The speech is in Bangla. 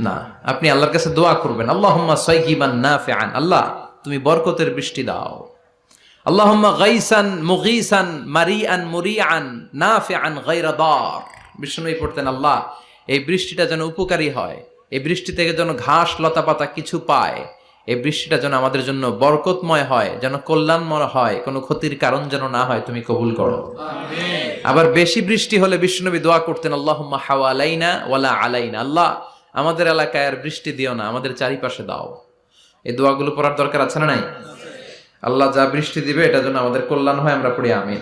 না আপনি আল্লাহর কাছে দোয়া করবেন। আল্লাহুম্মা আল্লাহ তুমি বরকতের বৃষ্টি দাও। আল্লাহুম্মা গাইসান মুগীসান মারিআন মুরিআন নাফিআন গায়রা দার। বিষ্ণুই পড়তেন আল্লাহ এই বৃষ্টিটা যেন উপকারী হয়। এই বৃষ্টি থেকে যেন ঘাস লতা পাতা কিছু পায়। এই বৃষ্টিটা যেন আমাদের জন্য বরকতময় হয় যেন কল্যাণময় হয়। কোনো ক্ষতির কারণ যেন না হয় তুমি কবুল করো। আবার বেশি বৃষ্টি হলে বিষ্ণুনবী দোয়া করতেন আল্লাহ হাওয়ালাইনা ওয়ালা আলাইনা। আল্লাহ, আমাদের এলাকায় আর বৃষ্টি দিও না, আমাদের চারিপাশে দাও। এই দোয়াগুলো পড়ার দরকার আছে না নাই? আল্লাহ যা বৃষ্টি দিবে এটা জন্য আমাদের কল্যাণ হয়, আমরা পড়ি, আমিন।